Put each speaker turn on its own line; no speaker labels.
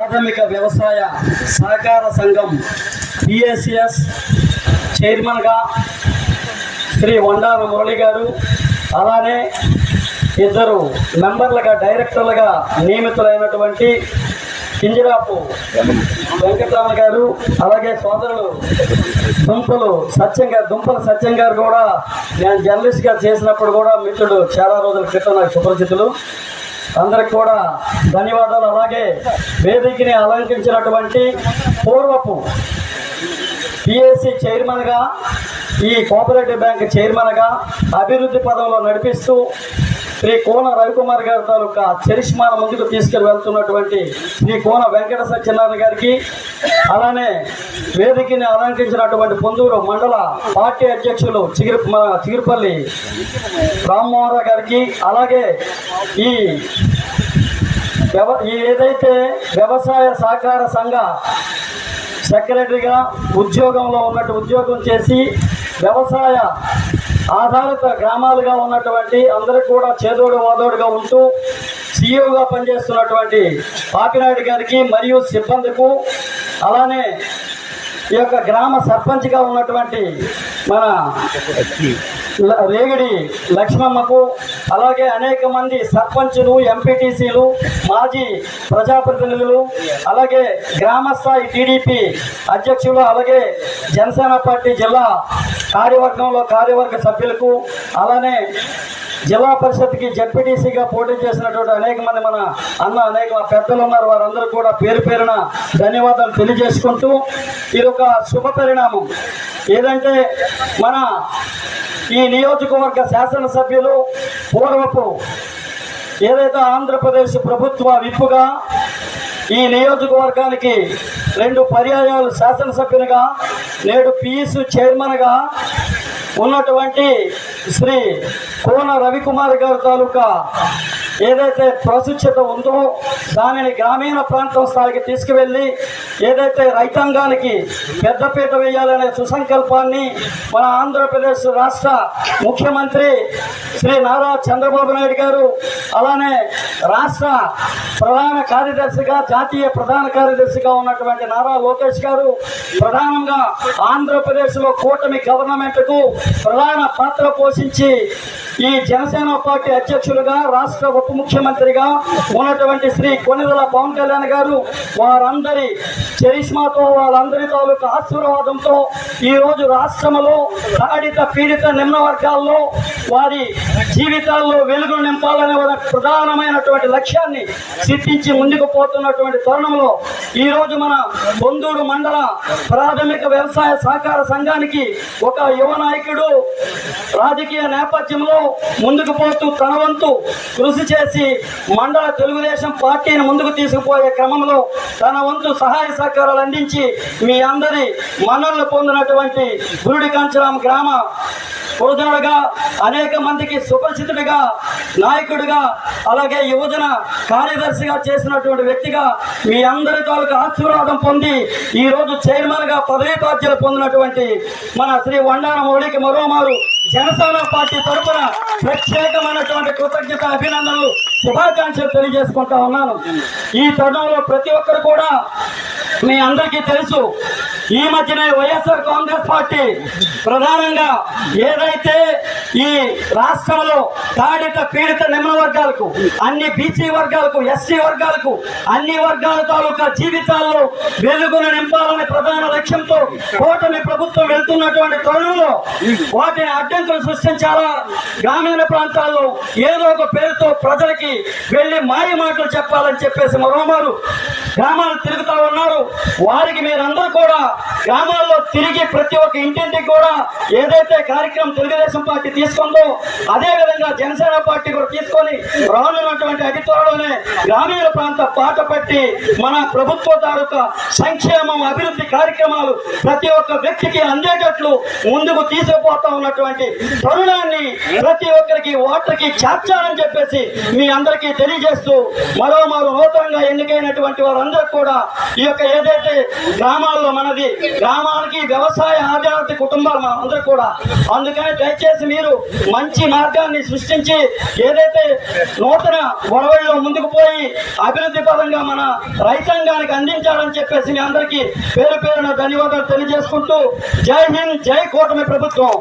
ప్రాథమిక వ్యవసాయ సహకార సంఘం పిఎస్ఎస్ చైర్మన్గా శ్రీ వండాల మురళి గారు అలానే ఇద్దరు మెంబర్లుగా డైరెక్టర్లుగా నియమితులైనటువంటి కింజరాపు వెంకటరామ గారు అలాగే సోదరులు దుంపలు సత్యం గారు దుంపల సత్యం గారు కూడా నేను జర్నలిస్ట్గా చేసినప్పుడు కూడా మిత్రుడు. చాలా రోజుల క్రితం నాకు సుపరిచితులు. అందరికి కూడా ధన్యవాదాలు. అలాగే వేదికని అలంకరించినటువంటి పూర్వపు పిఎస్సి చైర్మన్గా ఈ కోఆపరేటివ్ బ్యాంక్ చైర్మన్గా అభివృద్ధి పదంలో నడిపిస్తూ శ్రీ కోన రవికుమార్ గారి తాలూకా చరిష్మాల ముందుకు తీసుకెళ్ళి వెళ్తున్నటువంటి శ్రీ కోన వెంకట సత్యనారాయణ గారికి అలానే వేదికని అలంకరించినటువంటి పొందూరు మండల పార్టీ అధ్యక్షులు చిగిరి చిగిరిపల్లి రామ్మోహన్ రావు గారికి అలాగే ఈ వ్యవ- ఈ ఏదైతే వ్యవసాయ సహకార సంఘ సెక్రటరీగా ఉద్యోగంలో ఉన్నట్టు ఉద్యోగం చేసి వ్యవసాయ ఆధారిత గ్రామాలుగా ఉన్నటువంటి అందరికి కూడా చేదోడు వాదోడుగా ఉంటూ సీఈఓగా పనిచేస్తున్నటువంటి పాపినాయుడు గారికి మరియు సిబ్బందికు అలానే ఈ యొక్క గ్రామ సర్పంచ్గా ఉన్నటువంటి మన రేగిడి లక్ష్మమ్మకు అలాగే అనేక మంది సర్పంచులు ఎంపీటీసీలు మాజీ ప్రజాప్రతినిధులు అలాగే గ్రామస్థాయి టీడీపీ అధ్యక్షులు అలాగే జనసేన పార్టీ జిల్లా కార్యవర్గంలో కార్యవర్గ సభ్యులకు అలానే జిల్లా పరిషత్కి జడ్పీటీసీగా పోటీ చేసినటువంటి అనేక మంది మన అన్న అనేక మా పెద్దలు ఉన్నారు వారందరూ కూడా పేరు పేరున ధన్యవాదాలు తెలియజేసుకుంటూ ఇది ఒక శుభ పరిణామం. ఏదంటే మన ఈ నియోజకవర్గ శాసనసభ్యులు పూర్వపు ఏదైతే ఆంధ్రప్రదేశ్ ప్రభుత్వ విప్పుగా ఈ నియోజకవర్గానికి రెండు పర్యాయాలు శాసనసభ్యునిగా నేడు పిఎస్ చైర్మన్గా ఉన్నటువంటి శ్రీ కోన రవికుమార్ గారి తాలూకా ఏదైతే ప్రసుచ్యత ఉందో దానిని గ్రామీణ ప్రాంతం స్థాయికి తీసుకువెళ్ళి ఏదైతే రైతాంగానికి పెద్దపీట వేయాలనే సుసంకల్పాన్ని మన ఆంధ్రప్రదేశ్ రాష్ట్ర ముఖ్యమంత్రి శ్రీ నారా చంద్రబాబు నాయుడు గారు అలానే రాష్ట్ర ప్రధాన కార్యదర్శిగా జాతీయ ప్రధాన కార్యదర్శిగా ఉన్నటువంటి నారా లోకేష్ గారు ప్రధానంగా ఆంధ్రప్రదేశ్లో కూటమి గవర్నమెంట్కు ప్రధాన పాత్ర పోషించి ఈ జనసేన పార్టీ అధ్యక్షులుగా రాష్ట్ర ఉప ముఖ్యమంత్రిగా ఉన్నటువంటి శ్రీ కొనిదల పవన్ కళ్యాణ్ గారు వారందరి చరిష్మాతో వాళ్ళందరి తాలూకు ఆశీర్వాదంతో ఈరోజు రాష్ట్రంలో తాడిత పీడిత నిమ్న వర్గాల్లో వారి జీవితాల్లో వెలుగులు నింపాలనే ఒక ప్రధానమైనటువంటి లక్ష్యాన్ని సిద్ధించి ముందుకు పోతున్నటువంటి తరుణంలో ఈ రోజు మన బొందూరు మండల ప్రాథమిక వ్యవసాయ సహకార సంఘానికి ఒక యువ నాయకుడు రాజకీయ నేపథ్యంలో ముందుకు పోతూ తన వంతు కృషి చేసి మండల తెలుగుదేశం పార్టీని ముందుకు తీసుకుపోయే క్రమంలో తన వంతు సహాయ సహకారాలు అందించి మీ అందరి మన్ననలు పొందినటువంటి గురుడి కంచరాం గ్రామ పురుషుడుగా అనేక మందికి సుపరిచితుడిగా నాయకుడిగా అలాగే యువజన కార్యదర్శిగా చేసినటువంటి వ్యక్తిగా మీ అందరి తాలూకు ఆశీర్వాదం పొంది ఈ రోజు చైర్మన్గా పదవీ బాధ్యత పొందినటువంటి మన శ్రీ వండాన మరోమారు జనసేన పార్టీ తరఫున ప్రత్యేకమైనటువంటి కృతజ్ఞత అభినందనలు శుభాకాంక్షలు తెలియజేసుకుంటా ఉన్నాను. ఈ తరుణంలో ప్రతి ఒక్కరు కూడా మీ అందరికీ తెలుసు ఈ మధ్యనే వైఎస్ఆర్ కాంగ్రెస్ పార్టీ ప్రధానంగా ఏదైతే ఈ రాష్ట్రంలో తాడిత పీడిత నిమ్న వర్గాలకు అన్ని బీసీ వర్గాలకు ఎస్సీ వర్గాలకు అన్ని వర్గాల తాలూకా జీవితాల్లో వెలుగును నింపాలనే ప్రధాన లక్ష్యంతో కూటమి ప్రభుత్వం వెళ్తున్నటువంటి తరుణంలో వాటిని అడ్డంకులు సృష్టించాలా? గ్రామీణ ప్రాంతాల్లో ఏదో ఒక పేరుతో ప్రజలకి వెళ్ళి మాయ మాటలు చెప్పాలని చెప్పేసి మరోమారు గ్రామాలు తిరుగుతా ఉన్నారు. వారికి మీరందరూ కూడా గ్రామాల్లో తిరిగి ప్రతి ఒక్క ఇంటింటికి కూడా ఏదైతే కార్యక్రమం తెలుగుదేశం పార్టీ తీసుకుందో అదే విధంగా జనసేన పార్టీ కూడా తీసుకొని రానున్నటువంటి అతి త్వరలోనే గ్రామీణ ప్రాంత పాట పట్టి మన ప్రభుత్వ తాలూకా సంక్షేమం అభివృద్ధి కార్యక్రమాలు ప్రతి ఒక్క వ్యక్తికి అందేటట్లు ముందుకు తీసుకుపోతా ఉన్నటువంటి తరుణాన్ని ప్రతి ఒక్కరికి ఓటర్కి చేర్చాలని చెప్పేసి మీ అందరికీ తెలియజేస్తూ మరో మరో నూతనంగా ఎన్నికైనటువంటి వారందరూ కూడా ఈ యొక్క ఏదైతే గ్రామాల్లో మనది గ్రామాలకి వ్యవసాయ ఆధారిత కుటుంబాలు మనం అందరూ కూడా అందుకని దయచేసి మీరు మంచి మార్గాన్ని సృష్టించి ఏదైతే నూతన గొడవల్లో ముందుకు పోయి అభివృద్ధి పరంగా మన రైతాంగానికి అందించాలని చెప్పేసి మీ అందరికీ పేరు పేరున ధన్యవాదాలు తెలియజేసుకుంటూ జై హింద్ జై కూటమి ప్రభుత్వం.